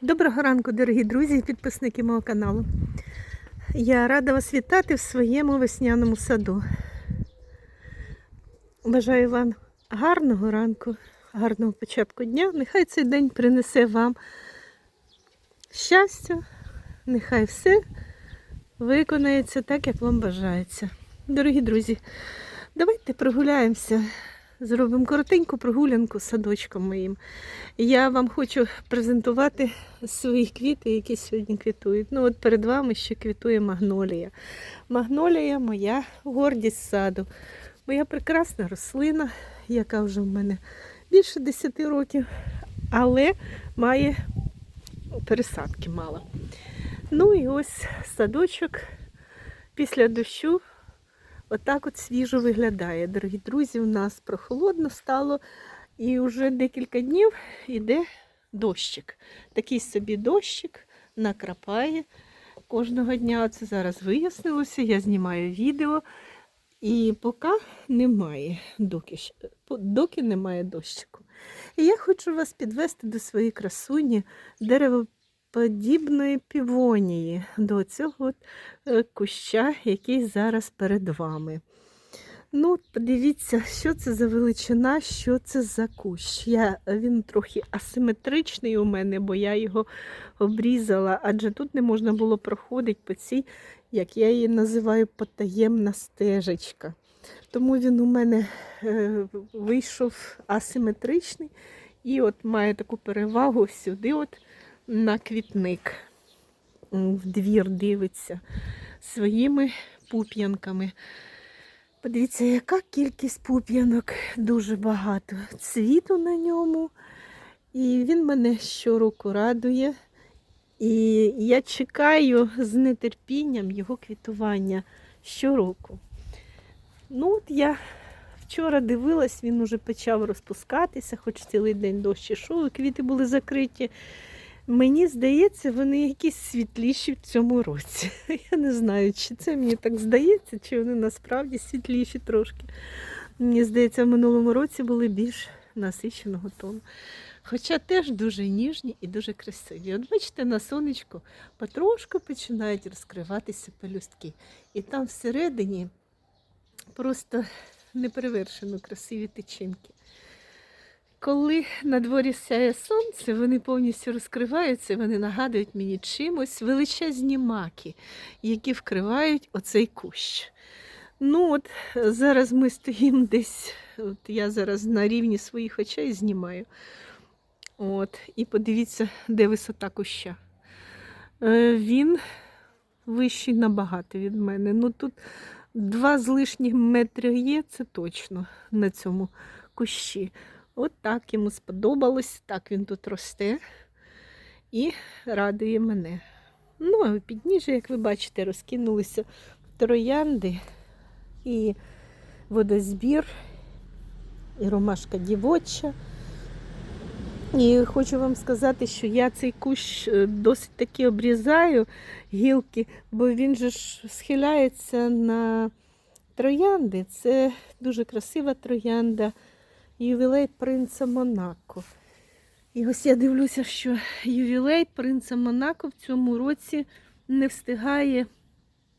Доброго ранку, дорогі друзі і підписники мого каналу. Я рада вас вітати в своєму весняному саду. Бажаю вам гарного ранку, гарного початку дня. Нехай цей день принесе вам щастя, нехай все виконається так, як вам бажається. Дорогі друзі, давайте прогуляємося. Зробимо коротеньку прогулянку з садочком моїм. Я вам хочу презентувати свої квіти, які сьогодні квітують. Ну, от перед вами ще квітує магнолія. Магнолія моя гордість саду. Моя прекрасна рослина, яка вже в мене більше 10 років, але має пересадки мало. Ну і ось садочок після дощу отак от свіжо виглядає. Дорогі друзі, у нас прохолодно стало. І вже декілька днів йде дощик. Такий собі дощик накрапає кожного дня. Це зараз вияснилося. Я знімаю відео. І поки немає, доки, доки немає дощику. І я хочу вас підвести до своєї красуні деревоподібної півонії, до цього е, куща, який зараз перед вами. Ну, подивіться, що це за величина, що це за кущ. Я, він трохи асиметричний у мене, бо я його обрізала, адже тут не можна було проходити по цій, як я її називаю, потаємна стежечка. Тому він у мене е, вийшов асиметричний і от має таку перевагу сюди, от на квітник. В двір дивиться своїми пуп'янками. Подивіться, яка кількість пуп'янок, дуже багато. Цвіту на ньому. І він мене щороку радує. І я чекаю з нетерпінням його квітування щороку. Ну, от я вчора дивилась, він уже почав розпускатися, хоч цілий день дощ ішов, і квіти були закриті. Мені здається, вони якісь світліші в цьому році. Я не знаю, чи це мені так здається, чи вони насправді світліші трошки. Мені здається, в минулому році були більш насиченого тону. Хоча теж дуже ніжні і дуже красиві. От бачите, на сонечку потрошку починають розкриватися пелюстки. І там всередині просто неперевершено красиві тичинки. Коли на дворі сяє сонце, вони повністю розкриваються, вони нагадують мені чимось величезні маки, які вкривають оцей кущ. Ну от зараз ми стоїмо десь, от я зараз на рівні своїх очей знімаю. От, і подивіться, де висота куща. Е, він вищий набагато від мене. Ну тут два з лишнім метри є, це точно на цьому кущі. От так йому сподобалось, так він тут росте і радує мене. Ну, а підніжжя, як ви бачите, розкинулися троянди і водозбір, і ромашка дівоча. І хочу вам сказати, що я цей кущ е, досить таки обрізаю гілки, бо він же ж схиляється на троянди. Це дуже красива троянда ювілей принца Монако. І ось я дивлюся, що ювілей принца Монако в цьому році не встигає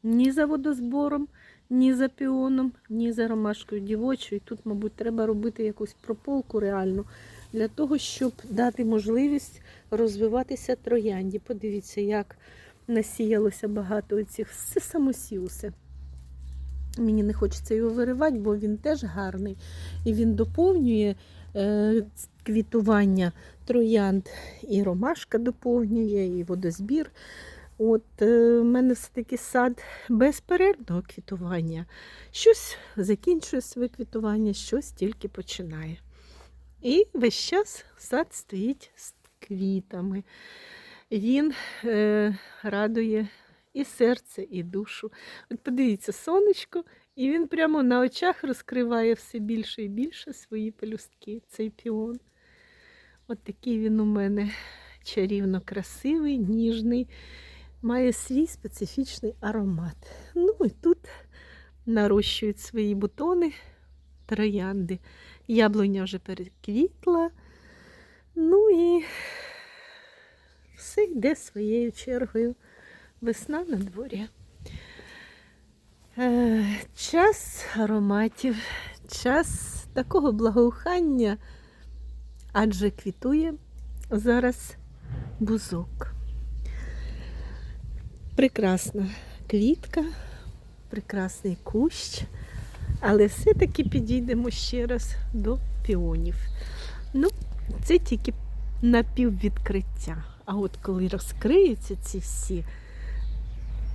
ні за водозбором, ні за піоном, ні за ромашкою дівочою. Тут, мабуть, треба робити якусь прополку реальну для того, щоб дати можливість розвиватися троянді. Подивіться, як насіялося багато цих це самосіуси. Мені не хочеться його виривати, бо він теж гарний. І він доповнює е, квітування троянд, і ромашка доповнює, і водозбір. От е, в мене все-таки сад безперервного квітування. Щось закінчує своє квітування, щось тільки починає. І весь час сад стоїть з квітами. Він е, радує і серце, і душу. От подивіться, сонечко, і він прямо на очах розкриває все більше і більше свої пелюстки, цей піон. От такий він у мене чарівно красивий, ніжний, має свій специфічний аромат. Ну і тут нарощують свої бутони троянди. Яблуня вже переквітла. Ну і все йде своєю чергою. Весна на дворі. Е, час ароматів, час такого благоухання, адже квітує зараз бузок. Прекрасна квітка, прекрасний кущ, але все-таки підійдемо ще раз до піонів. Ну, це тільки напіввідкриття. А от коли розкриються ці всі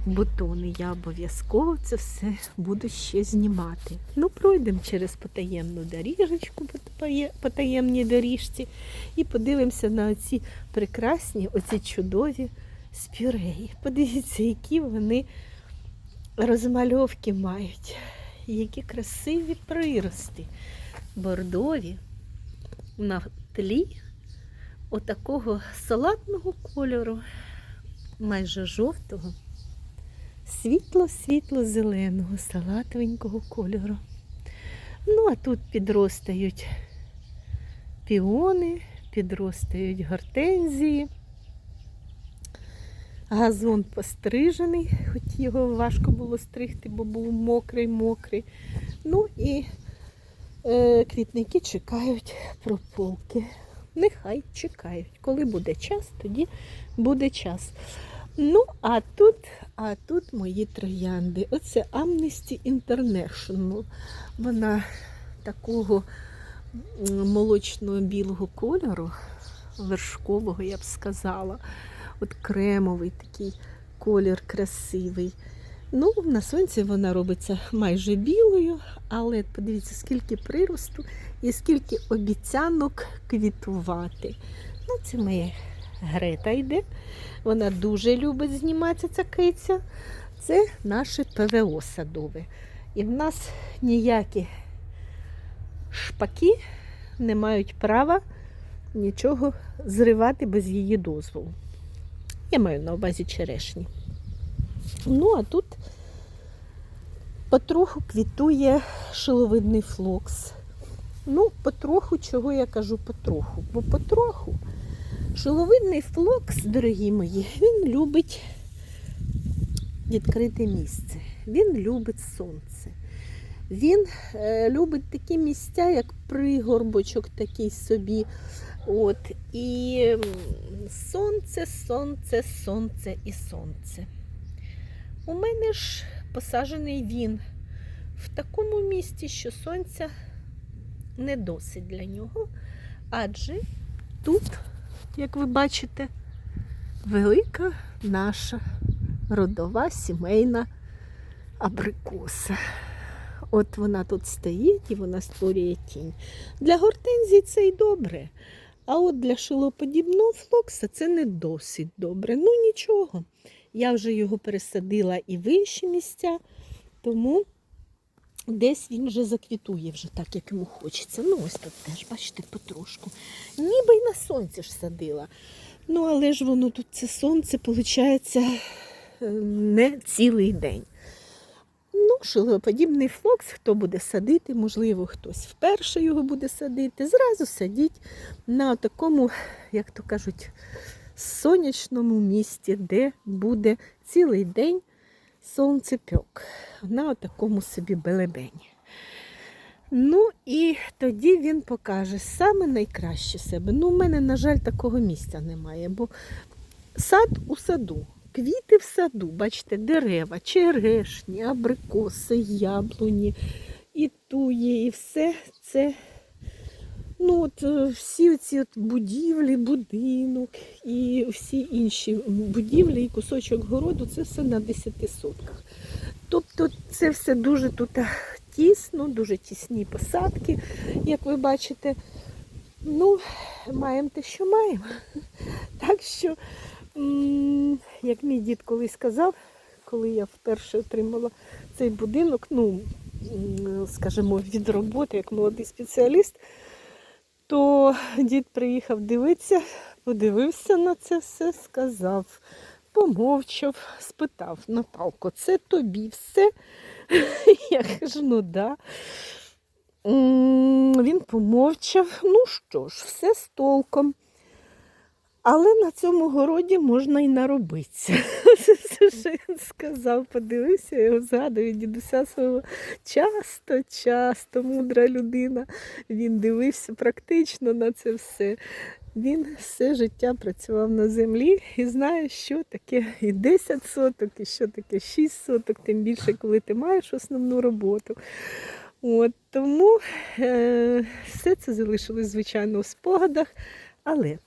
бутони, я обов'язково це все буду ще знімати. Ну, пройдемо через потаємну доріжечку по тає- потаємній доріжці і подивимося на оці прекрасні, оці чудові спіреї. Подивіться, які вони розмальовки мають, які красиві прирости, бордові на тлі отакого салатного кольору, майже жовтого, світло-світло-зеленого, салатовенького кольору. Ну, а тут підростають піони, підростають гортензії. Газон пострижений, хоч його важко було стригти, бо був мокрий-мокрий. Ну і е, квітники чекають прополки. Нехай чекають. Коли буде час, тоді буде час. Ну, а тут, а тут мої троянди. Оце Amnesty International. Вона такого молочно-білого кольору, вершкового, я б сказала. От кремовий такий колір красивий. Ну, на сонці вона робиться майже білою, але подивіться, скільки приросту і скільки обіцянок квітувати. Ну, це моя Грета йде. Вона дуже любить зніматися ця киця. Це наше ПВО садове. І в нас ніякі шпаки не мають права нічого зривати без її дозволу. Я маю на увазі черешні. Ну, а тут потроху квітує шиловидний флокс. Ну, потроху, чого я кажу потроху? Бо потроху шиловидний флокс, дорогі мої, він любить відкрите місце. Він любить сонце. Він е, любить такі місця, як пригорбочок такий собі. От, і сонце, сонце, сонце і сонце. У мене ж посаджений він в такому місці, що сонця не досить для нього. Адже тут, як ви бачите, велика наша родова сімейна абрикоса. От вона тут стоїть і вона створює тінь. Для гортензії це й добре. А от для шилоподібного флокса це не досить добре. Ну нічого. Я вже його пересадила і в інші місця, тому десь він вже заквітує вже так, як йому хочеться. Ну, ось тут теж, бачите, потрошку. Ніби й на сонці ж садила. Ну, але ж воно тут це сонце, виходить, не цілий день. Ну, шилоподібний флокс, хто буде садити, можливо, хтось вперше його буде садити. Зразу садіть на такому, як то кажуть, сонячному місці, де буде цілий день сонцепьок. На такому собі белебені. Ну і тоді він покаже саме найкраще себе. Ну, у мене, на жаль, такого місця немає, бо сад у саду. Квіти в саду, бачите, дерева, черешні, абрикоси, яблуні, і туї, і все це. Ну, от е, всі ці от будівлі, будинок і всі інші будівлі і кусочок городу це все на 10 сотках. Тобто це все дуже тут е, тісно, дуже тісні посадки, як ви бачите. Ну, маємо те, що маємо. Так що, як мій дід колись сказав, коли я вперше отримала цей будинок, ну, скажімо, від роботи як молодий спеціаліст, то дід приїхав дивитися, подивився на це все, сказав, помовчав, спитав, Наталко, це тобі все? Я кажу, ну да. Він помовчав, ну що ж, все з толком. Але на цьому городі можна і наробитися. Що він сказав. Подивився, я його згадую дідуся свого часто, часто мудра людина. Він дивився практично на це все. Він все життя працював на землі і знає, що таке і 10 соток, і що таке 6 соток, тим більше, коли ти маєш основну роботу. От, тому е, все це залишилось, звичайно, у спогадах. Але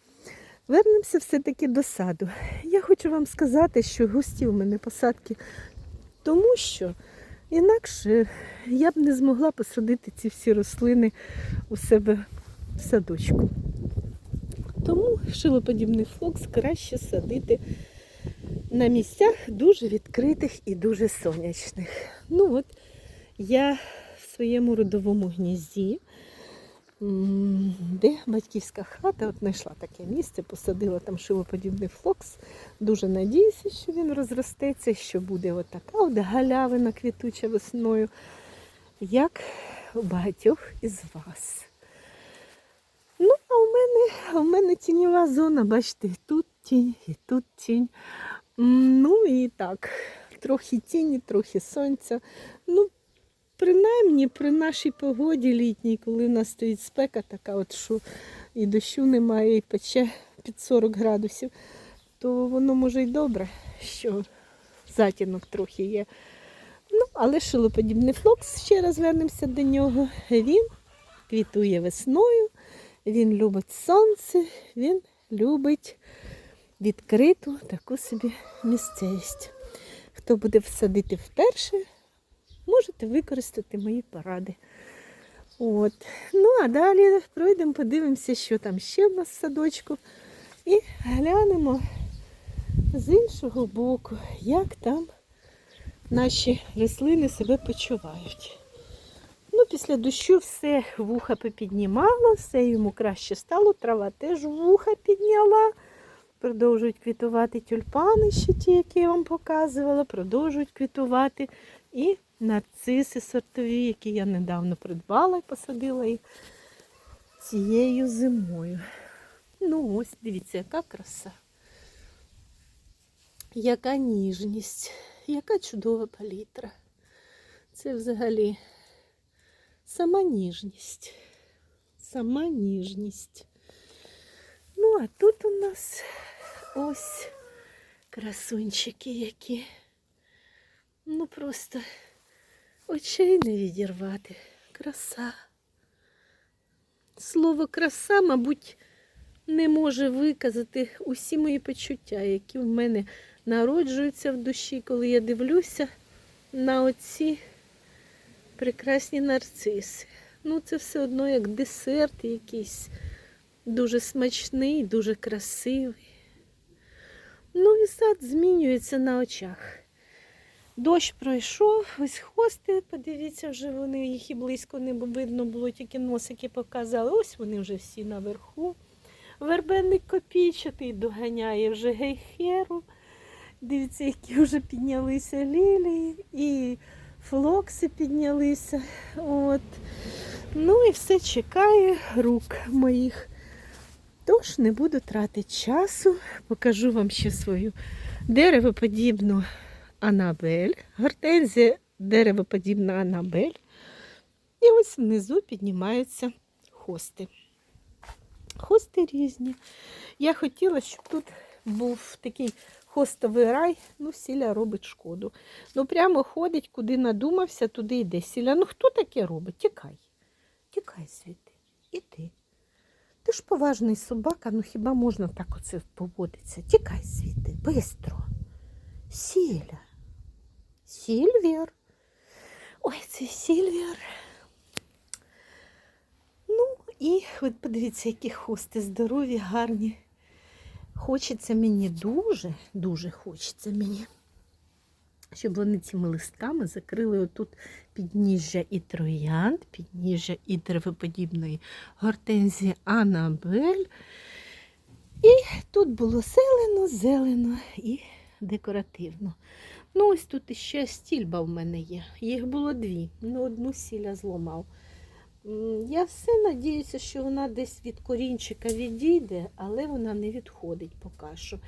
вернемося все-таки до саду. Я хочу вам сказати, що густі у мене посадки, тому що інакше я б не змогла посадити ці всі рослини у себе в садочку. Тому шилоподібний флокс краще садити на місцях дуже відкритих і дуже сонячних. Ну от я в своєму родовому гнізді, де батьківська хата, от знайшла таке місце, посадила там шилоподібний флокс. Дуже надіюся, що він розростеться, що буде от така от галявина квітуча весною, як у багатьох із вас. Ну, а у мене, а у мене тіньова зона, бачите, і тут тінь, і тут тінь. Ну і так, трохи тіні, трохи сонця. Ну, принаймні при нашій погоді літній, коли в нас стоїть спека така, от що і дощу немає, і пече під 40 градусів, то воно може й добре, що затінок трохи є. Ну, але шилоподібний флокс, ще раз вернемося до нього. Він квітує весною. Він любить сонце, він любить відкриту таку собі місцевість. Хто буде всадити вперше, можете використати мої поради. От. Ну, а далі пройдемо, подивимося, що там ще в нас в садочку. І глянемо з іншого боку, як там наші рослини себе почувають. Ну, після дощу все вуха попіднімало, все йому краще стало. Трава теж вуха підняла. Продовжують квітувати тюльпани, ще ті, які я вам показувала, продовжують квітувати. І нарциси сортові, які я недавно придбала і посадила їх цією зимою. Ну, ось дивіться, яка краса. Яка ніжність, яка чудова палітра. Це взагалі сама ніжність. Сама ніжність. Ну, а тут у нас ось красунчики які. Ну просто очей не відірвати. Краса. Слово краса, мабуть, не може виказати усі мої почуття, які в мене народжуються в душі, коли я дивлюся на оці прекрасні нарциси. Ну, це все одно як десерт якийсь дуже смачний, дуже красивий. Ну і сад змінюється на очах. Дощ пройшов, ось хости, подивіться, вже вони їх і близько не видно було, тільки носики показали. Ось вони вже всі наверху. Вербенник копійчатий доганяє вже гейхеру. Дивіться, які вже піднялися лілії і флокси піднялися. От. Ну і все чекає рук моїх. Тож не буду тратити часу, покажу вам ще свою деревоподібну Анабель. Гортензія деревоподібна Анабель. І ось внизу піднімаються хости. Хости різні. Я хотіла, щоб тут був такий хостовий рай, ну, сіля робить шкоду. Ну, прямо ходить, куди надумався, туди йде. Сіля, ну хто таке робить? Тікай. Тікай звідти. Іди. Ти ж поважний собака, ну хіба можна так оце поводитися? Тікай звідти, бистро. Сіля. Сільвір. Ой, це Сільвір. Ну, і от подивіться, які хости здорові, гарні. Хочеться мені дуже, дуже хочеться мені, щоб вони цими листками закрили отут підніжжя і троянд, підніжжя і деревоподібної гортензії Анабель. І тут було зелено, зелено і декоративно. Ну, ось тут іще стільба в мене є. Їх було дві. Ну, одну сіля зламав. Я все надіюся, що вона десь від корінчика відійде, але вона не відходить поки що.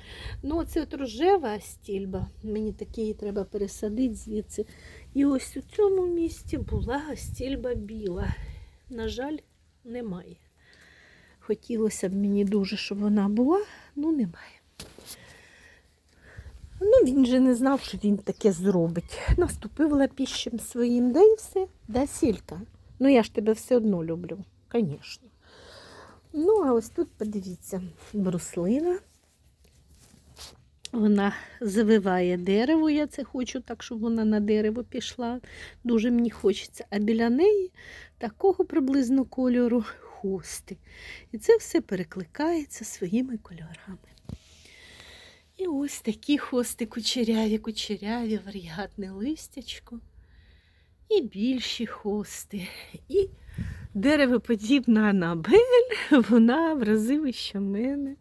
Ну, оце от рожева стільба, мені такі треба пересадити звідси. І ось у цьому місці була стільба біла. На жаль, немає. Хотілося б мені дуже, щоб вона була, ну немає. Ну, він же не знав, що він таке зробить. Наступив лапіщем своїм, да і все, да, сілька. Ну, я ж тебе все одно люблю, звісно. Ну, а ось тут подивіться, бруслина. Вона завиває дерево, я це хочу так, щоб вона на дерево пішла. Дуже мені хочеться. А біля неї такого приблизно кольору хости. І це все перекликається своїми кольорами. І ось такі хости кучеряві, кучеряві, варігатне листячко. І більші хости. І деревоподібна Анабель, вона в рази вища мене.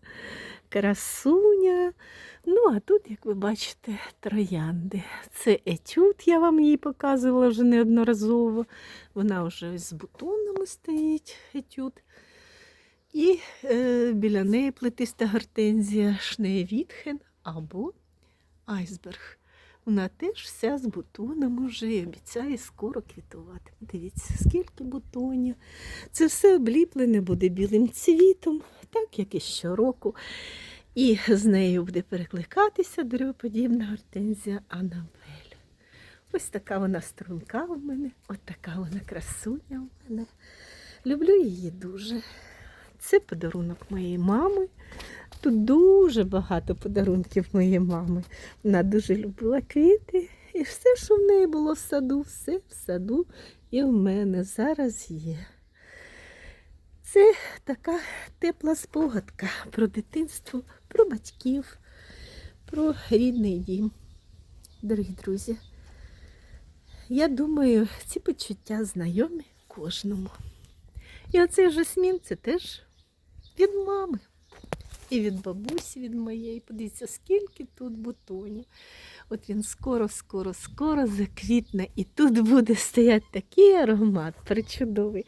Красуня. Ну, а тут, як ви бачите, троянди. Це етюд, я вам її показувала вже неодноразово. Вона вже з бутонами стоїть, етюд. І е, біля неї плетиста гортензія Шнеєвітхен або айсберг. Вона теж вся з бутонами вже і обіцяє скоро квітувати. Дивіться, скільки бутонів. Це все обліплене буде білим цвітом, так як і щороку. І з нею буде перекликатися деревоподібна гортензія Анабель. Ось така вона струнка у мене, ось така вона красуня у мене. Люблю її дуже. Це подарунок моєї мами. Тут дуже багато подарунків моєї мами. Вона дуже любила квіти. І все, що в неї було в саду, все в саду і в мене зараз є. Це така тепла спогадка про дитинство, про батьків, про рідний дім. Дорогі друзі, я думаю, ці почуття знайомі кожному. І оцей жасмін це теж від мами. І від бабусі від моєї. Подивіться, скільки тут бутонів. От він скоро, скоро, скоро заквітне, і тут буде стояти такий аромат причудовий.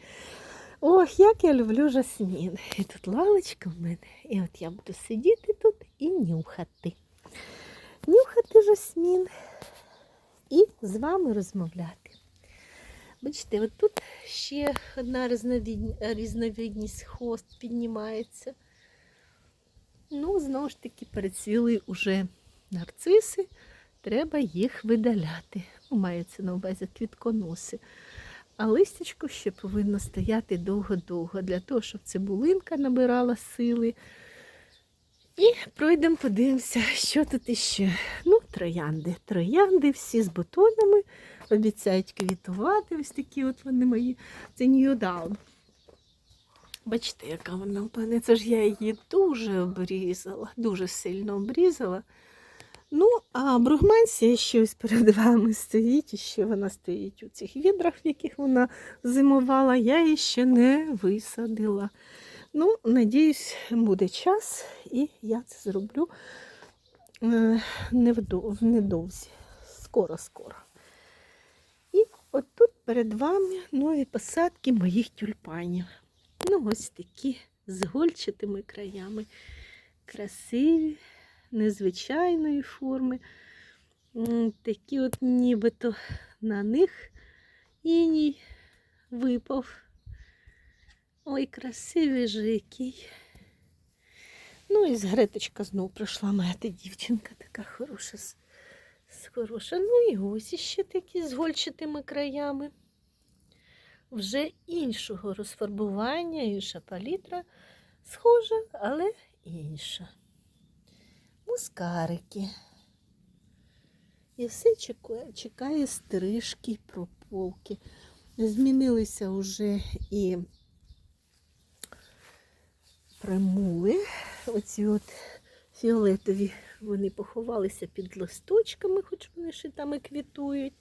Ох, як я люблю жасмін. І тут лавочка в мене. І от я буду сидіти тут і нюхати. Нюхати жасмін і з вами розмовляти. Бачите, от тут ще одна різновидність хост піднімається. Ну, знову ж таки, перецвіли уже нарциси, треба їх видаляти. Ну, мається на увазі квітконоси. А листячко ще повинно стояти довго-довго, для того, щоб цибулинка набирала сили. І пройдемо, подивимося, що тут іще. Ну, троянди. Троянди всі з бутонами обіцяють квітувати. Ось такі от вони мої. Це Ньюдаун. Бачите, яка вона в. Це ж я її дуже обрізала, дуже сильно обрізала. Ну, а бругмансія ще ось перед вами стоїть, і ще вона стоїть у цих відрах, в яких вона зимувала, я її ще не висадила. Ну, надіюсь, буде час, і я це зроблю е, недовзі. Скоро-скоро. І от тут перед вами нові посадки моїх тюльпанів. Ну, ось такі з гольчатими краями. Красиві, незвичайної форми. Такі от нібито на них іній випав. Ой, красивий же який. Ну і з Греточка знов прийшла моя та дівчинка така хороша. Хороша. Ну і ось іще такі з гольчатими краями. Вже іншого розфарбування, інша палітра. Схожа, але інша. Мускарики. І все чекає, чекає стрижки, прополки. Змінилися вже і примули. Оці от фіолетові вони поховалися під листочками, хоч вони ще там і квітують.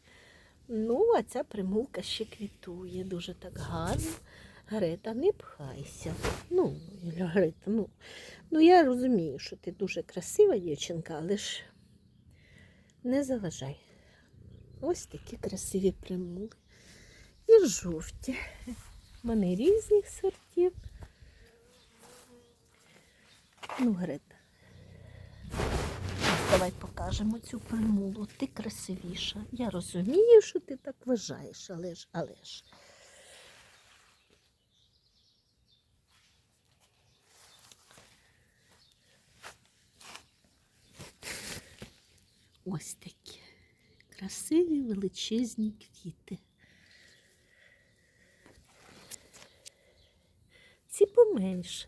Ну, а ця примулка ще квітує дуже так гарно. Грета, не пхайся. Ну, Грета, ну, ну я розумію, що ти дуже красива дівчинка, але ж не заважай. Ось такі красиві примули. І жовті. Вони різних сортів. Ну, Грета. Давай покажемо цю примулу. Ти красивіша. Я розумію, що ти так вважаєш, але ж, але ж. Ось такі красиві величезні квіти. Ці поменше,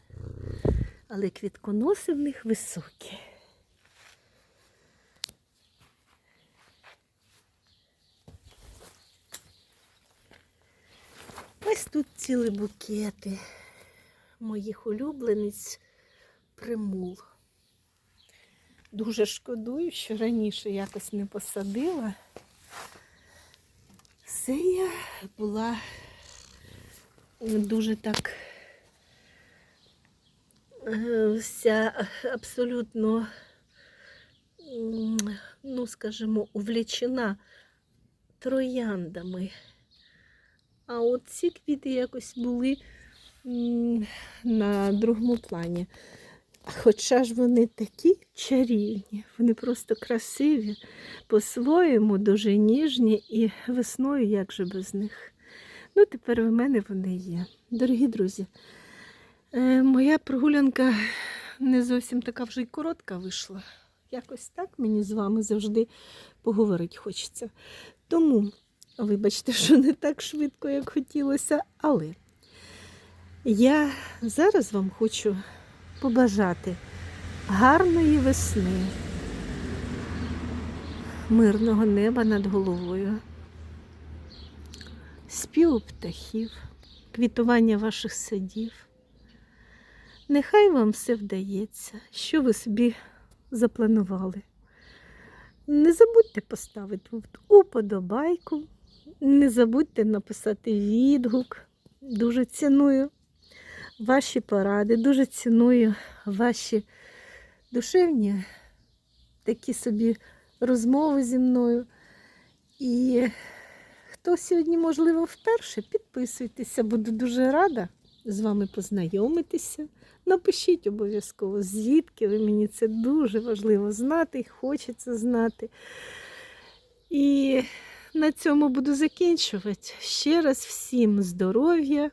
але квітконоси в них високі. Ось тут ціли букети моїх улюблениць примул. Дуже шкодую, що раніше якось не посадила. Це я була дуже так вся абсолютно, ну, скажімо, увлічена трояндами. А от ці квіти якось були на другому плані. Хоча ж вони такі чарівні, вони просто красиві, по-своєму дуже ніжні і весною як же без них. Ну, тепер в мене вони є. Дорогі друзі, е, моя прогулянка не зовсім така вже й коротка вийшла. Якось так мені з вами завжди поговорити хочеться. Тому, вибачте, що не так швидко, як хотілося, але я зараз вам хочу побажати гарної весни, мирного неба над головою, співу птахів, квітування ваших садів. Нехай вам все вдається, що ви собі запланували. Не забудьте поставити уподобайку, не забудьте написати відгук. Дуже ціную ваші поради, дуже ціную ваші душевні такі собі розмови зі мною. І хто сьогодні, можливо, вперше, підписуйтеся, буду дуже рада з вами познайомитися. Напишіть обов'язково, звідки ви мені це дуже важливо знати, і хочеться знати. І на цьому буду закінчувати. Ще раз всім здоров'я,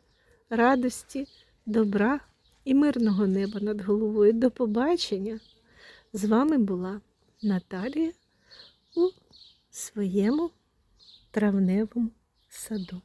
радості, добра і мирного неба над головою. До побачення! З вами була Наталія у своєму травневому саду.